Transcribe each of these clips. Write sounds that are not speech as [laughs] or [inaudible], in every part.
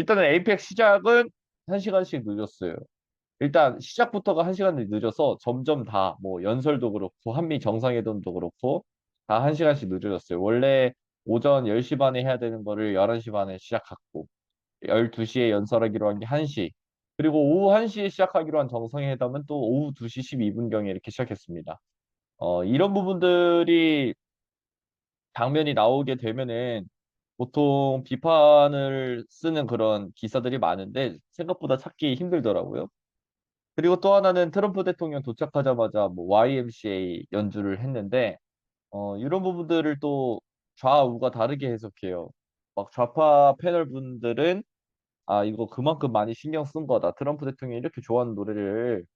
일단은 에이펙 시작은 1시간씩 늦었어요. 일단 시작부터가 1시간 늦어서 점점 다 뭐 연설도 그렇고 한미 정상회담도 그렇고 다 1시간씩 늦어졌어요. 원래 오전 10시 반에 해야 되는 거를 11시 반에 시작했고 12시에 연설하기로 한 게 1시 그리고 오후 1시에 시작하기로 한 정상회담은 또 오후 2시 12분경에 이렇게 시작했습니다. 어, 이런 부분들이 장면이 나오게 되면은 보통 비판을 쓰는 그런 기사들이 많은데 생각보다 찾기 힘들더라고요. 그리고 또 하나는 트럼프 대통령 도착하자마자 뭐 YMCA 연주를 했는데 어, 이런 부분들을 또 좌우가 다르게 해석해요. 막 좌파 패널 분들은 아 이거 그만큼 많이 신경 쓴 거다. 트럼프 대통령이 이렇게 좋아하는 노래를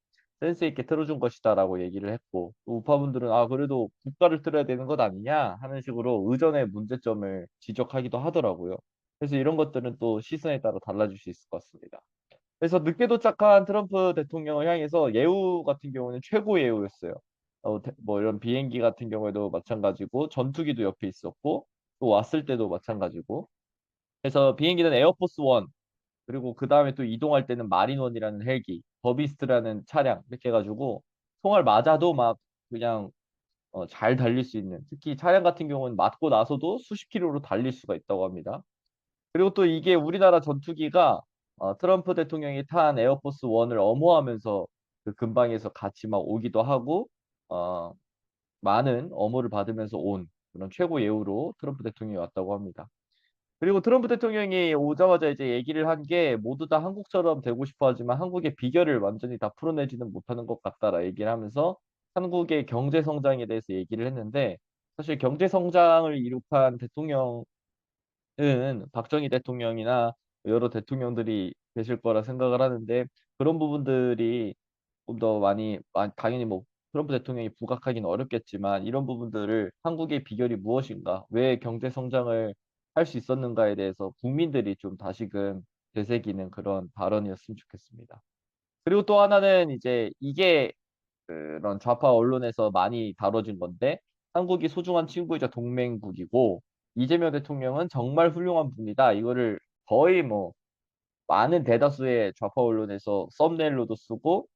센스 있게 틀어준 것이다라고 얘기를 했고 또 우파분들은 아 그래도 국가를 틀어야 되는 것 아니냐 하는 식으로 의전의 문제점을 지적하기도 하더라고요. 그래서 이런 것들은 또 시선에 따라 달라질 수 있을 것 같습니다. 그래서 늦게 도착한 트럼프 대통령을 향해서 예우 같은 경우는 최고 예우였어요. 어, 대- 뭐 이런 비행기 같은 경우에도 마찬가지고 전투기도 옆에 있었고 또 왔을 때도 마찬가지고 그래서 비행기는 에어포스 원 그리고 그 다음에 또 이동할 때는 마린원이라는 헬기, 버비스트라는 차량 이렇게 해가지고 총알 맞아도 막 그냥 어, 잘 달릴 수 있는 특히 차량 같은 경우는 맞고 나서도 수십 킬로로 달릴 수가 있다고 합니다. 그리고 또 이게 우리나라 전투기가 어, 트럼프 대통령이 탄 에어포스 1을 엄호하면서 그 근방에서 같이 막 오기도 하고 어, 많은 엄호를 받으면서 온 그런 최고 예우로 트럼프 대통령이 왔다고 합니다. 그리고 트럼프 대통령이 오자마자 이제 얘기를 한 게 모두 다 한국처럼 되고 싶어 하지만 한국의 비결을 완전히 다 풀어내지는 못하는 것 같다라 얘기를 하면서 한국의 경제 성장에 대해서 얘기를 했는데 사실 경제 성장을 이룩한 대통령 은 박정희 대통령이나 여러 대통령들이 계실 거라 생각을 하는데 그런 부분들이 좀 더 많이 아, 당연히 뭐 트럼프 대통령이 부각하기는 어렵겠지만 이런 부분들을 한국의 비결이 무엇인가, 왜 경제 성장을 할 수 있었는가에 대해서 국민들이 좀 다시금 되새기는 그런 발언이었으면 좋겠습니다. 그리고 또 하나는 이제 이게 그런 좌파 언론에서 많이 다뤄진 건데 한국이 소중한 친구이자 동맹국이고 이재명 대통령은 정말 훌륭한 분이다. 이거를 거의 뭐 많은 대다수의 좌파 언론에서 썸네일로도 쓰고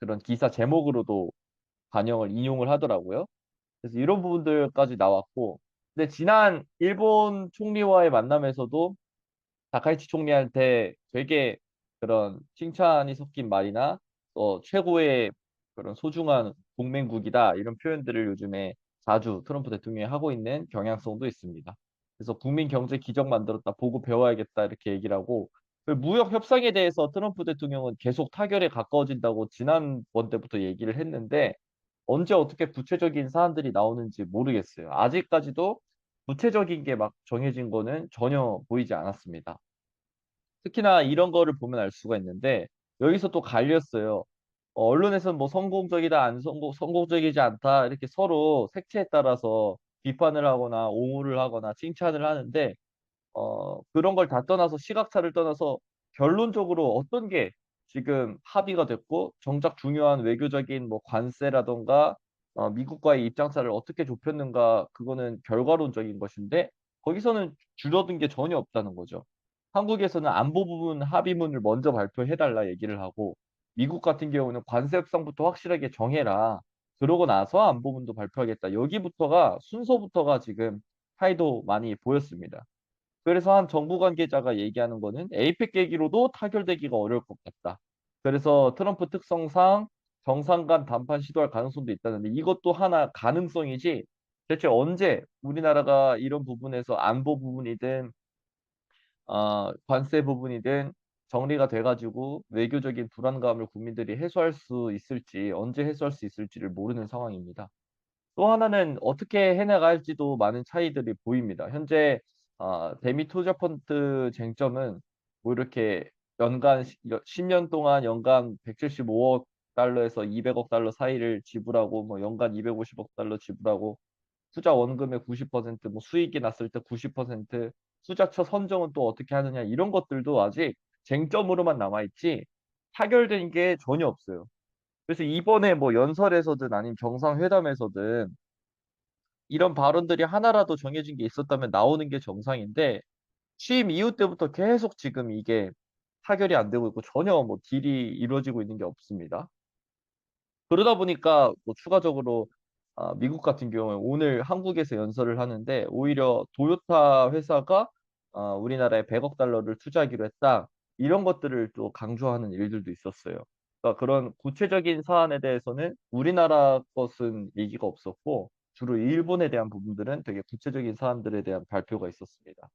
그런 기사 제목으로도 반영을 인용을 하더라고요. 그래서 이런 부분들까지 나왔고 근데 지난 일본 총리와의 만남에서도 다카이치 총리한테 되게 그런 칭찬이 섞인 말이나 어, 최고의 그런 소중한 동맹국이다 이런 표현들을 요즘에 자주 트럼프 대통령이 하고 있는 경향성도 있습니다. 그래서 국민 경제 기적 만들었다 보고 배워야겠다 이렇게 얘기를 하고 그 무역 협상에 대해서 트럼프 대통령은 계속 타결에 가까워진다고 지난번 때부터 얘기를 했는데 언제 어떻게 구체적인 사안들이 나오는지 모르겠어요. 아직까지도 구체적인 게 막 정해진 거는 전혀 보이지 않았습니다. 특히나 이런 거를 보면 알 수가 있는데 여기서 또 갈렸어요. 어, 언론에서는 뭐 성공적이다, 안 성공, 성공적이지 않다 이렇게 서로 색채에 따라서 비판을 하거나 옹호를 하거나 칭찬을 하는데 어, 그런 걸 다 떠나서 시각차를 떠나서 결론적으로 어떤 게 지금 합의가 됐고 정작 중요한 외교적인 뭐 관세라던가 어, 미국과의 입장차를 어떻게 좁혔는가 그거는 결과론적인 것인데 거기서는 줄어든 게 전혀 없다는 거죠. 한국에서는 안보 부분 합의문을 먼저 발표해달라 얘기를 하고 미국 같은 경우는 관세 협상부터 확실하게 정해라. 그러고 나서 안보 부분도 발표하겠다. 여기부터가 순서부터가 지금 차이도 많이 보였습니다. 그래서 한 정부 관계자가 얘기하는 거는 에이펙 계기로도 타결되기가 어려울 것 같다. 그래서 트럼프 특성상 정상 간談판 시도할 가능성도 있다는데 이것도 하나 가능성이지 대체 언제 우리나라가 이런 부분에서 안보 부분이든 어, 관세 부분이든 정리가 돼가지고 외교적인 불안감을 국민들이 해소할 수 있을지 언제 해소할 수 있을지를 모르는 상황입니다. 또 하나는 어떻게 해나갈지도 많은 차이들이 보입니다. 현재 어, 대미 투자 펀드 쟁점은 뭐 이렇게 연간 10년 동안 연간 175억 달러에서 200억 달러 사이를 지불하고 뭐 연간 250억 달러 지불하고 투자 원금의 90%, 뭐 수익이 났을 때 90%, 투자처 선정은 또 어떻게 하느냐 이런 것들도 아직 쟁점으로만 남아 있지 타결된 게 전혀 없어요. 그래서 이번에 뭐 연설에서든 아니면 정상회담에서든 이런 발언들이 하나라도 정해진 게 있었다면 나오는 게 정상인데 취임 이후 때부터 계속 지금 이게 타결이 안 되고 있고 전혀 뭐 딜이 이루어지고 있는 게 없습니다. 그러다 보니까 뭐 추가적으로 아, 미국 같은 경우에 오늘 한국에서 연설을 하는데 오히려 도요타 회사가 아, 우리나라에 100억 달러를 투자하기로 했다. 이런 것들을 또 강조하는 일들도 있었어요. 그러니까 그런 구체적인 사안에 대해서는 우리나라 것은 얘기가 없었고 주로 일본에 대한 부분들은 되게 구체적인 사안들에 대한 발표가 있었습니다.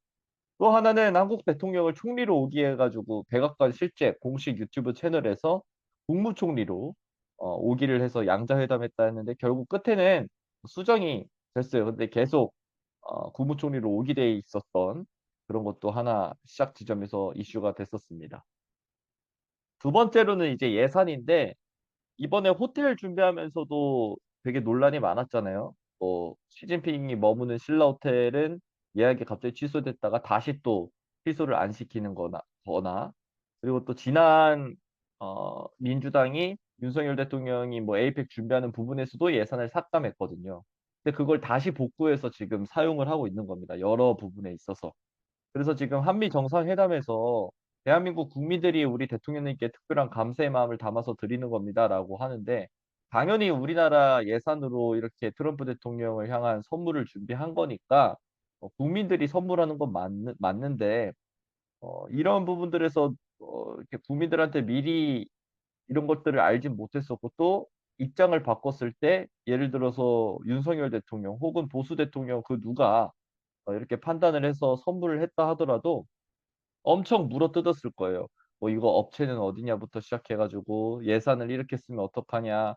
또 하나는 한국 대통령을 총리로 오게 해가지고 백악관 실제 공식 유튜브 채널에서 국무총리로 어, 오기를 해서 양자회담했다 했는데 결국 끝에는 수정이 됐어요. 근데 계속 어, 국무총리로 오게 돼 있었던 그런 것도 하나 시작 지점에서 이슈가 됐었습니다. 두 번째로는 이제 예산인데 이번에 호텔 준비하면서도 되게 논란이 많았잖아요. 뭐 시진핑이 머무는 신라 호텔은 예약이 갑자기 취소됐다가 다시 또 취소를 안 시키는 거나 거나 그리고 또 지난 어, 민주당이 윤석열 대통령이 뭐 에이펙 준비하는 부분에서도 예산을 삭감했거든요. 근데 그걸 다시 복구해서 지금 사용을 하고 있는 겁니다. 여러 부분에 있어서. 그래서 지금 한미 정상회담에서 대한민국 국민들이 우리 대통령님께 특별한 감사의 마음을 담아서 드리는 겁니다라고 하는데 당연히 우리나라 예산으로 이렇게 트럼프 대통령을 향한 선물을 준비한 거니까 어, 국민들이 선물하는 건 맞, 맞는데 어, 이런 부분들에서 어, 이렇게 국민들한테 미리 이런 것들을 알지 못했었고 또 입장을 바꿨을 때 예를 들어서 윤석열 대통령 혹은 보수 대통령 그 누가 어, 이렇게 판단을 해서 선물을 했다 하더라도 엄청 물어뜯었을 거예요. 뭐 이거 업체는 어디냐부터 시작해 가지고 예산을 이렇게 쓰면 어떡하냐, 뭐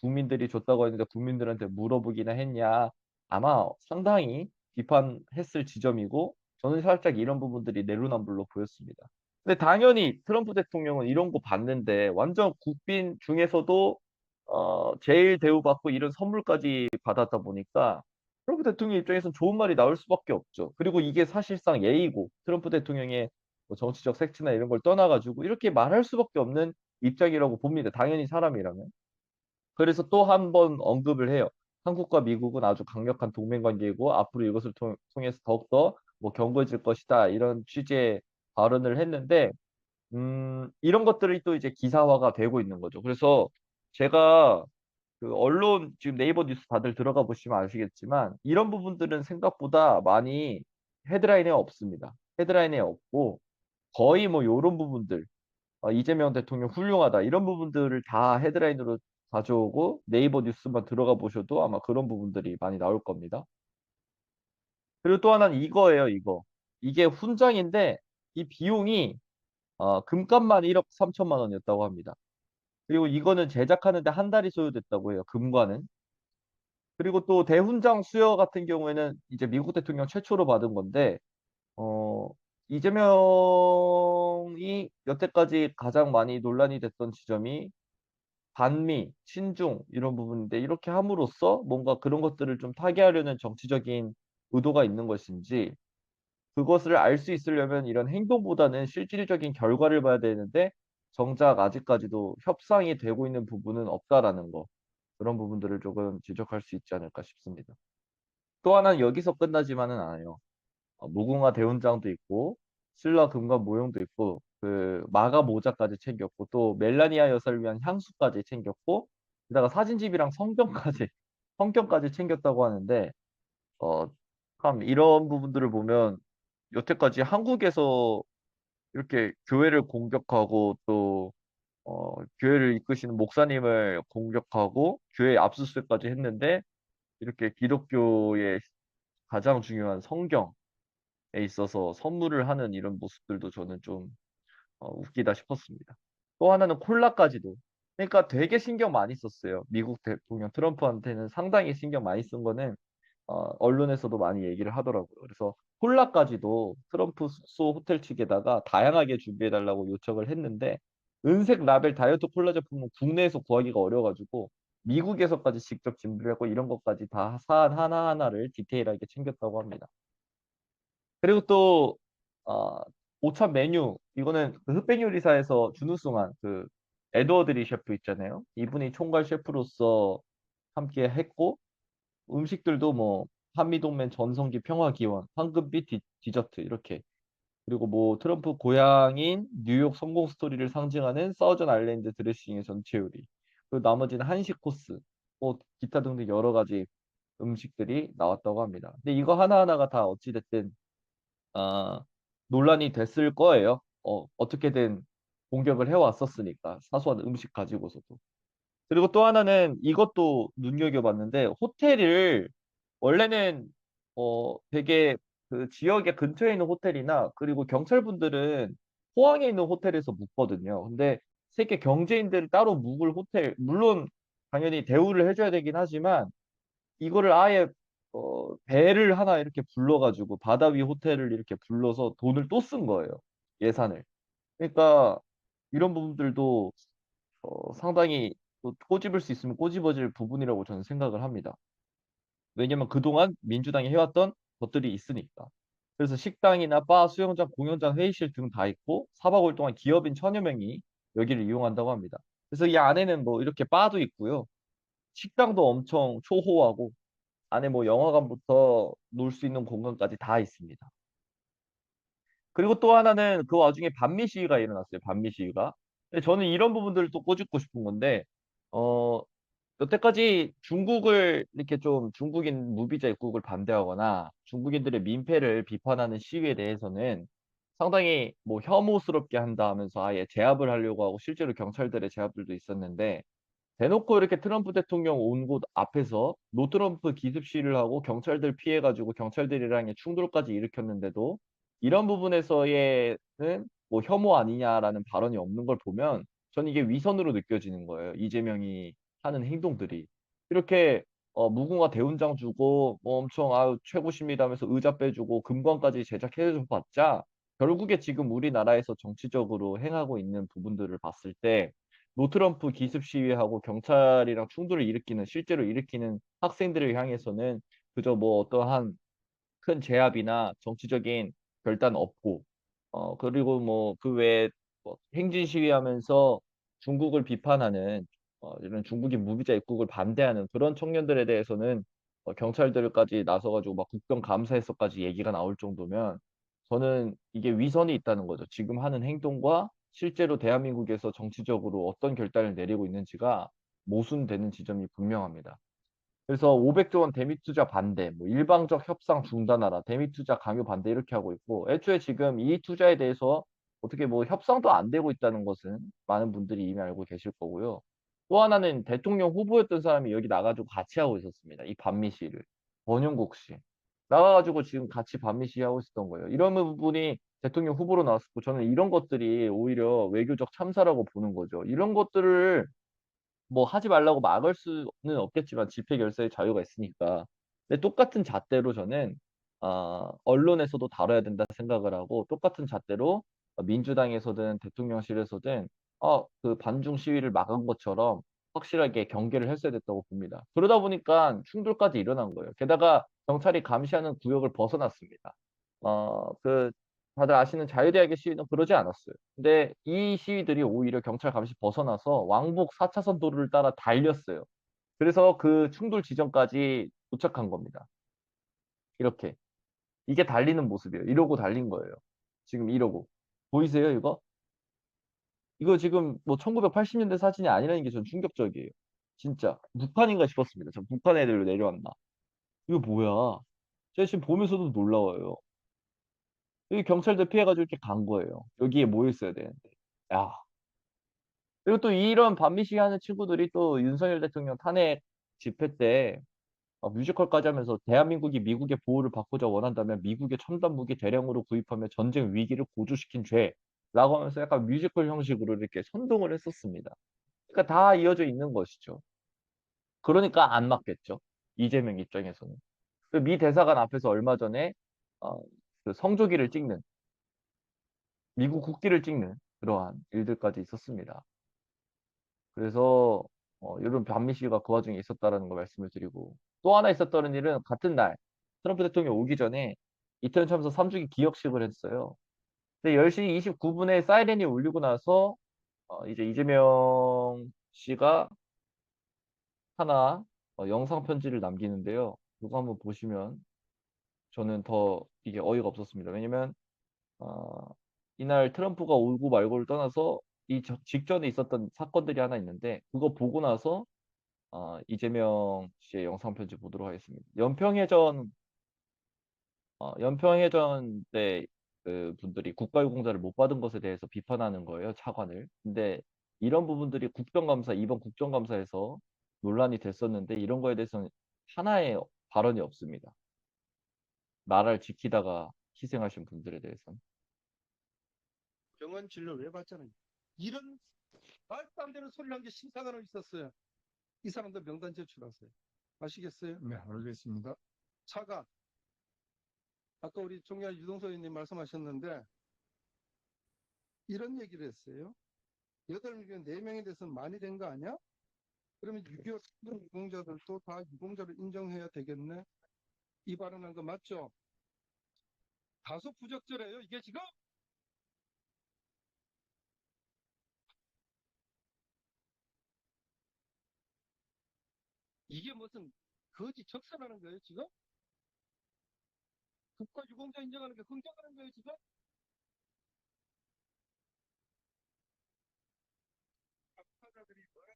국민들이 줬다고 했는데 국민들한테 물어보기나 했냐. 아마 상당히 비판했을 지점이고 저는 살짝 이런 부분들이 내로남불로 보였습니다. 근데 당연히 트럼프 대통령은 이런 거 봤는데 완전 국빈 중에서도 어, 제일 대우받고 이런 선물까지 받았다 보니까 트럼프 대통령 입장에서는 좋은 말이 나올 수밖에 없죠. 그리고 이게 사실상 예의고 트럼프 대통령의 뭐 정치적 색채나 이런 걸 떠나가지고 이렇게 말할 수밖에 없는 입장이라고 봅니다. 당연히 사람이라면. 그래서 또 한 번 언급을 해요. 한국과 미국은 아주 강력한 동맹 관계이고 앞으로 이것을 통, 통해서 더욱더 뭐 견고해질 것이다. 이런 취지의 발언을 했는데 음, 이런 것들이 또 이제 기사화가 되고 있는 거죠. 그래서 제가 그 언론 지금 네이버 뉴스 다들 들어가 보시면 아시겠지만 이런 부분들은 생각보다 많이 헤드라인에 없습니다. 헤드라인에 없고 거의 뭐 요런 부분들 어, 이재명 대통령 훌륭하다 이런 부분들을 다 헤드라인으로 가져오고 네이버 뉴스만 들어가 보셔도 아마 그런 부분들이 많이 나올 겁니다. 그리고 또 하나는 이거예요, 이거. 이게 훈장인데 이 비용이 어, 금값만 1억 3천만 원이었다고 합니다. 그리고 이거는 제작하는데 한 달이 소요됐다고 해요, 금과는. 그리고 또 대훈장 수여 같은 경우에는 이제 미국 대통령 최초로 받은 건데 어, 이재명이 여태까지 가장 많이 논란이 됐던 지점이 반미, 친중 이런 부분인데 이렇게 함으로써 뭔가 그런 것들을 좀 타개하려는 정치적인 의도가 있는 것인지 그것을 알 수 있으려면 이런 행동보다는 실질적인 결과를 봐야 되는데 정작 아직까지도 협상이 되고 있는 부분은 없다라는 거 그런 부분들을 조금 지적할 수 있지 않을까 싶습니다. 또 하나는 여기서 끝나지만은 않아요. 어, 무궁화 대훈장도 있고 신라 금관 모형도 있고 그 마가 모자까지 챙겼고 또 멜라니아 여사를 위한 향수까지 챙겼고 게다가 사진집이랑 성경까지 [laughs] 성경까지 챙겼다고 하는데 어 참 이런 부분들을 보면 여태까지 한국에서 이렇게 교회를 공격하고 또 어, 교회를 이끄시는 목사님을 공격하고 교회 압수수색까지 했는데 이렇게 기독교의 가장 중요한 성경 에 있어서 선물을 하는 이런 모습들도 저는 좀 어, 웃기다 싶었습니다. 또 하나는 콜라까지도. 그러니까 되게 신경 많이 썼어요. 미국 대통령 트럼프한테는 상당히 신경 많이 쓴 거는 어, 언론에서도 많이 얘기를 하더라고요. 그래서 콜라까지도 트럼프 숙소 호텔 측에다가 다양하게 준비해달라고 요청을 했는데 은색 라벨 다이어트 콜라 제품은 국내에서 구하기가 어려워가지고 미국에서까지 직접 하고 이런 것까지 다 사안 하나하나를 디테일하게 챙겼다고 합니다. 그리고 또 어, 오찬 메뉴 이거는 그 흑백 요리사에서 준우승한 그 에드워드 리 셰프 있잖아요. 이분이 총괄 셰프로서 함께 했고 음식들도 뭐 한미동맹 전성기 평화기원, 황금빛 디, 디저트 이렇게 그리고 뭐 트럼프 고향인 뉴욕 성공 스토리를 상징하는 사우전 아일랜드 드레싱의 전체 요리. 그리고 나머지는 한식 코스, 뭐 기타 등등 여러 가지 음식들이 나왔다고 합니다. 근데 이거 하나하나가 다 어찌됐든 아, 논란이 됐을 거예요. 어, 어떻게든 공격을 해왔었으니까 사소한 음식 가지고서도. 그리고 또 하나는 이것도 눈여겨봤는데 호텔을 원래는 어 되게 그 지역의 근처에 있는 호텔이나 그리고 경찰분들은 포항에 있는 호텔에서 묵거든요. 근데 세계 경제인들을 따로 묵을 호텔 물론 당연히 대우를 해줘야 되긴 하지만 이거를 아예 어 배를 하나 이렇게 불러 가지고 바다 위 호텔을 이렇게 불러서 돈을 또 쓴 거예요. 예산을. 그러니까 이런 부분들도 어, 상당히 또 꼬집을 수 있으면 꼬집어질 부분이라고 저는 생각을 합니다. 왜냐면 그동안 민주당이 해왔던 것들이 있으니까. 그래서 식당이나 바, 수영장, 공연장, 회의실 등 다 있고 4박 5일 동안 기업인 천여 명이 여기를 이용한다고 합니다. 그래서 이 안에는 뭐 이렇게 바도 있고요. 식당도 엄청 초호하고 안에 뭐 영화관부터 놀 수 있는 공간까지 다 있습니다. 그리고 또 하나는 그 와중에 반미 시위가 일어났어요. 반미 시위가. 근데 저는 이런 부분들을 또 꼬집고 싶은 건데, 어, 여태까지 중국을 이렇게 좀 중국인 무비자 입국을 반대하거나 중국인들의 민폐를 비판하는 시위에 대해서는 상당히 뭐 혐오스럽게 한다 하면서 아예 제압을 하려고 하고 실제로 경찰들의 제압들도 있었는데 대놓고 이렇게 트럼프 대통령 온 곳 앞에서 노트럼프 기습 시위를 하고 경찰들 피해가지고 경찰들이랑의 충돌까지 일으켰는데도 이런 부분에서의 뭐 혐오 아니냐라는 발언이 없는 걸 보면 저는 이게 위선으로 느껴지는 거예요. 이재명이 하는 행동들이. 이렇게 어, 무궁화 대훈장 주고 뭐 엄청 아유 최고십니다 하면서 의자 빼주고 금관까지 제작해 줘 봤자 결국에 지금 우리나라에서 정치적으로 행하고 있는 부분들을 봤을 때 노트럼프 기습 시위하고 경찰이랑 충돌을 일으키는 실제로 일으키는 학생들을 향해서는 그저 뭐 어떠한 큰 제압이나 정치적인 결단 없고 어 그리고 뭐 그 외에 뭐 행진 시위하면서 중국을 비판하는 어 이런 중국인 무비자 입국을 반대하는 그런 청년들에 대해서는 어 경찰들까지 나서가지고 막 국정 감사에서까지 얘기가 나올 정도면 저는 이게 위선이 있다는 거죠. 지금 하는 행동과 실제로 대한민국에서 정치적으로 어떤 결단을 내리고 있는지가 모순되는 지점이 분명합니다. 그래서 500조 원 대미 투자 반대, 뭐 일방적 협상 중단하라, 대미 투자 강요 반대 이렇게 하고 있고, 애초에 지금 이 투자에 대해서 어떻게 뭐 협상도 안 되고 있다는 것은 많은 분들이 이미 알고 계실 거고요. 또 하나는 대통령 후보였던 사람이 여기 나가지고 같이 하고 있었습니다. 이 반미 시를 권영국 씨 나가가지고 지금 같이 반미 시 하고 있었던 거예요. 이런 부분이 대통령 후보로 나왔고 저는 이런 것들이 오히려 외교적 참사라고 보는 거죠. 이런 것들을 뭐 하지 말라고 막을 수는 없겠지만 집회 결사의 자유가 있으니까. 근데 똑같은 잣대로 저는 어, 언론에서도 다뤄야 된다 생각을 하고 똑같은 잣대로 민주당에서든 대통령실에서든 어, 그 반중 시위를 막은 것처럼 확실하게 경계를 했어야 됐다고 봅니다. 그러다 보니까 충돌까지 일어난 거예요. 게다가 경찰이 감시하는 구역을 벗어났습니다. 어, 그 다들 아시는 자유대학의 시위는 그러지 않았어요. 근데 이 시위들이 오히려 경찰 감시 벗어나서 왕복 4차선 도로를 따라 달렸어요. 그래서 그 충돌 지점까지 도착한 겁니다. 이렇게. 이게 달리는 모습이에요. 이러고 달린 거예요. 지금 이러고. 보이세요, 이거? 이거 지금 뭐 1980년대 사진이 아니라는 게 전 충격적이에요. 진짜. 북한인가 싶었습니다. 전 북한 애들로 내려왔나. 이거 뭐야? 제가 지금 보면서도 놀라워요. 여기 경찰들 피해가지고 이렇게 간 거예요. 여기에 모여 있어야 되는데. 야. 그리고 또 이런 반미시위 하는 친구들이 또 윤석열 대통령 탄핵 집회 때 어, 뮤지컬까지 하면서 대한민국이 미국의 보호를 받고자 원한다면 미국의 첨단 무기 대량으로 구입하며 전쟁 위기를 고조시킨 죄라고 하면서 약간 뮤지컬 형식으로 이렇게 선동을 했었습니다. 그러니까 다 이어져 있는 것이죠. 그러니까 안 맞겠죠. 이재명 입장에서는. 그미 대사관 앞에서 얼마 전에 어, 그 성조기를 찍는 미국 국기를 찍는 그러한 일들까지 있었습니다. 그래서 어, 이런 반미 시위가 그 와중에 있었다라는 거 말씀을 드리고 또 하나 있었던 일은 같은 날 트럼프 대통령 오기 전에 이태원 참사 3주기 기억식을 했어요. 근데 10시 29분에 사이렌이 울리고 나서 어, 이제 이재명 씨가 하나 어, 영상 편지를 남기는데요. 그거 한번 보시면 저는 더 이게 어이가 없었습니다. 왜냐면 어, 이날 트럼프가 오고 말고를 떠나서 이 저- 직전에 있었던 사건들이 하나 있는데 그거 보고 나서 어, 이재명 씨의 영상 편지 보도록 하겠습니다. 연평해전 어, 연평해전 때 그 분들이 국가유공자를 못 받은 것에 대해서 비판하는 거예요, 차관을. 근데 이런 부분들이 국정감사, 이번 국정감사에서 논란이 됐었는데 이런 거에 대해서는 하나의 발언이 없습니다. 나라를 지키다가 희생하신 분들에 대해서는. 병원 진료 왜 받잖아요. 이런 말도 안 되는 소리를 한 게 심사관으로 있었어요. 이 사람들 명단 제출하세요. 아시겠어요? 네, 알겠습니다. 차가 아까 우리 종야 유동서 의원님 말씀하셨는데 이런 얘기를 했어요. 여덟 명 네 명에 대해서는 많이 된 거 아니야? 그러면 6.25 유공자들도 다 유공자로 인정해야 되겠네? 이 발언한 거 맞죠? 다소 부적절해요. 이게 지금 이게 무슨 거짓 적설하는 거예요, 지금? 국가 유공자 인정하는 게 긍정하는 거예요, 지금? 학파자들이 뭐라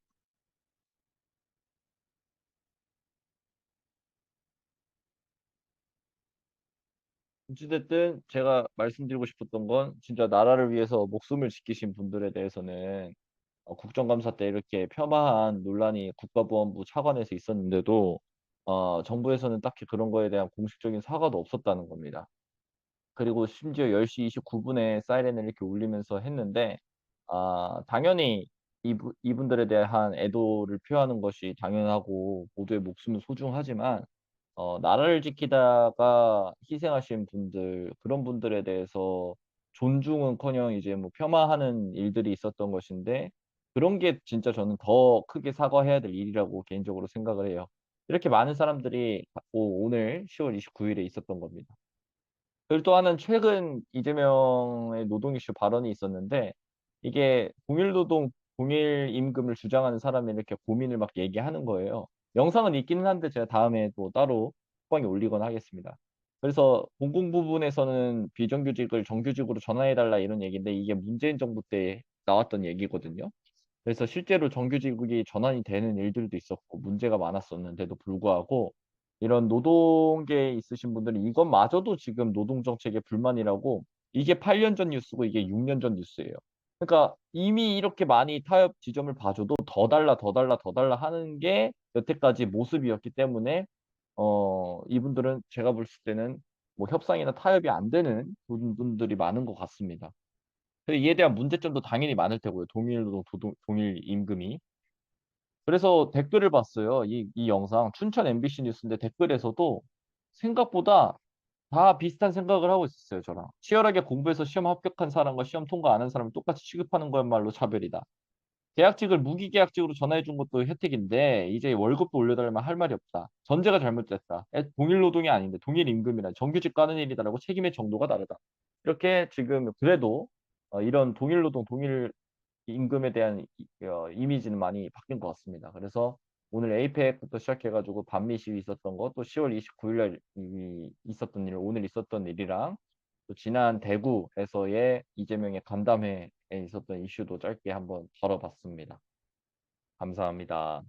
어찌됐든 제가 말씀드리고 싶었던 건 진짜 나라를 위해서 목숨을 지키신 분들에 대해서는 어, 국정감사 때 이렇게 폄하한 논란이 국가보안부 차관에서 있었는데도 어, 정부에서는 딱히 그런 거에 대한 공식적인 사과도 없었다는 겁니다. 그리고 심지어 10시 29분에 사이렌을 이렇게 울리면서 했는데 아, 당연히 이분, 이분들에 대한 애도를 표하는 것이 당연하고 모두의 목숨은 소중하지만 어, 나라를 지키다가 희생하신 분들, 그런 분들에 대해서 존중은커녕 이제 뭐 폄하하는 일들이 있었던 것인데, 그런 게 진짜 저는 더 크게 사과해야 될 일이라고 개인적으로 생각을 해요. 이렇게 많은 사람들이 오- 오늘 10월 29일에 있었던 겁니다. 그리고 또 하나는 최근 이재명의 노동 이슈 발언이 있었는데, 이게 동일 노동, 동일 임금을 주장하는 사람이 이렇게 고민을 막 얘기하는 거예요. 영상은 있기는 한데 제가 다음에 또 따로 톡방에 올리거나 하겠습니다. 그래서 공공 부분에서는 비정규직을 정규직으로 전환해달라 이런 얘기인데 이게 문재인 정부 때 나왔던 얘기거든요. 그래서 실제로 정규직이 전환이 되는 일들도 있었고 문제가 많았었는데도 불구하고 이런 노동계에 있으신 분들은 이것마저도 지금 노동정책의 불만이라고 이게 8년 전 뉴스고 이게 6년 전 뉴스예요. 그러니까 이미 이렇게 많이 타협 지점을 봐줘도 더 달라 더 달라 더 달라 하는 게 여태까지 모습이었기 때문에 어 이분들은 제가 볼 때는 뭐 협상이나 타협이 안 되는 분들이 많은 것 같습니다. 근데 이에 대한 문제점도 당연히 많을 테고요. 동일 노동, 동일 임금이. 그래서 댓글을 봤어요. 이, 이 영상 춘천 MBC 뉴스인데 댓글에서도 생각보다 다 비슷한 생각을 하고 있었어요, 저랑. 치열하게 공부해서 시험 합격한 사람과 시험 통과 안 한 사람을 똑같이 취급하는 거야말로 차별이다. 계약직을 무기계약직으로 전환해 준 것도 혜택인데 이제 월급도 올려달라면 할 말이 없다. 전제가 잘못됐다. 애- 동일 노동이 아닌데 동일 임금이라 정규직 가는 일이다라고 책임의 정도가 다르다. 이렇게 지금 그래도 어, 이런 동일 노동, 동일 임금에 대한 이- 어, 이미지는 많이 바뀐 것 같습니다. 그래서 오늘 에이펙부터 시작해가지고 반미 시위 있었던 거, 또 10월 29일 날 이- 있었던 일, 오늘 있었던 일이랑 또 지난 대구에서의 이재명의 간담회에 있었던 이슈도 짧게 한번 다뤄봤습니다. 감사합니다.